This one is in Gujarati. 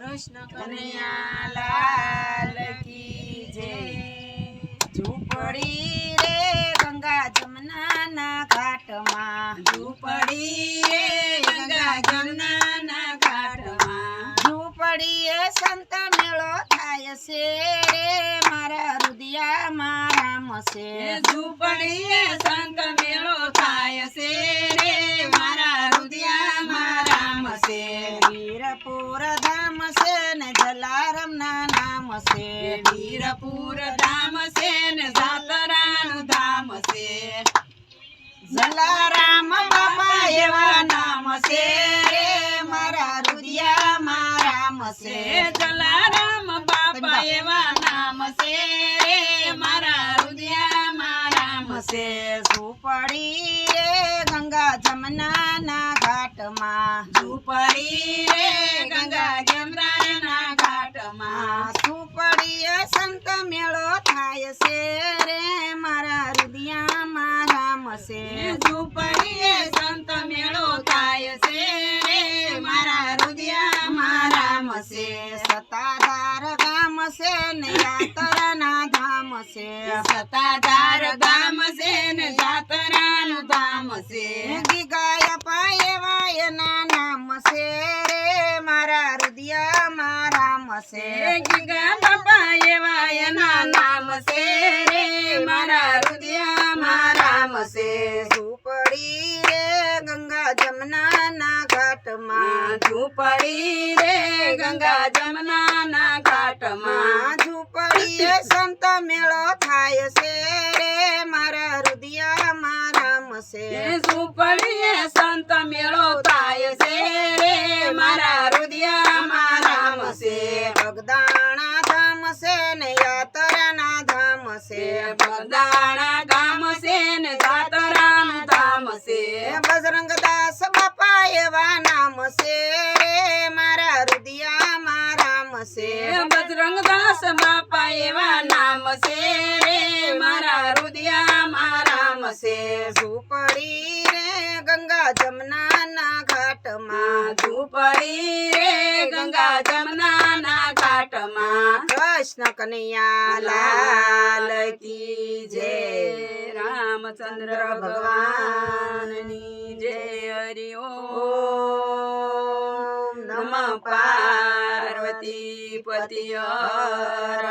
કૃષ્ણ કનૈયા લાલ કી જય. ઝૂંપડી રે ગંગા જમનાના ઘાટમાં. ઝૂંપડી રે ગંગા જમનાના ઘાટમાં. ઝૂંપડીએ સંત મેળો થાય છે રે મારા રુદિયામાં રામ છે. ઝૂંપડીએ સંત મેળો થાય છે રે મારા રુદિયામાં રામ છે. ના નામ છે વીરપુર ધામ છે ને સાતરાનું ધામ છે જલારામ બાપા એવા નામ છે રે મારા રુદિયામાં રામ છે જલારામ બાપા એવા નામ છે રે મારા રુદિયામાં રામ છે ઝૂંપડી રે ગંગા જમનાના ઘાટમાં સુપડી રે ગંગા છે. ઝૂંપડીએ સંત મેળો થાય છે. રે મારા રુદિયામાં રામ છે સતાધાર ગામ છે ને યાત્રાના ધામ છે. સતાધાર ગામ છે ને જાતરાનું ધામ છે. ગીગાય પાયે વાયના નામ છે. રે મારા રુદિયામાં રામ છે ગંગા રામ છે ઝૂંપડી રે ગંગા જમનાના ઘાટમાં? ઝૂંપડી રે ગંગા જમનાના ઘાટમાં? ઝૂંપડીએ સંત મેળો થાય છે રે મારા હૃદયમાં રામ છે ઝૂંપડીએ સંત મેળો થાય છે રે મારા રુદિયામાં રામ છે ભગદાણા ધામ છે ને યાત્રાના ધામ છે બગદાણા છે બજરંગ દાસ બાપા એવા નામ છે. રે મારા રુદિયામાં રામ છે. બજરંગદાસ બાપા એવા નામ છે. રે મારા રુદિયામાં રામ છે. ઝૂંપડી રે ગંગા જમના જમનાના ઘાટમાં. ઝૂંપડી રે ગંગા જમનાના ઘાટમાં. કૃષ્ણ કનૈયા લાલ કી જય રામચંદ્ર ભગવાનની જય હરિ ઓમ. નમઃ પાર્વતી પતિ હર.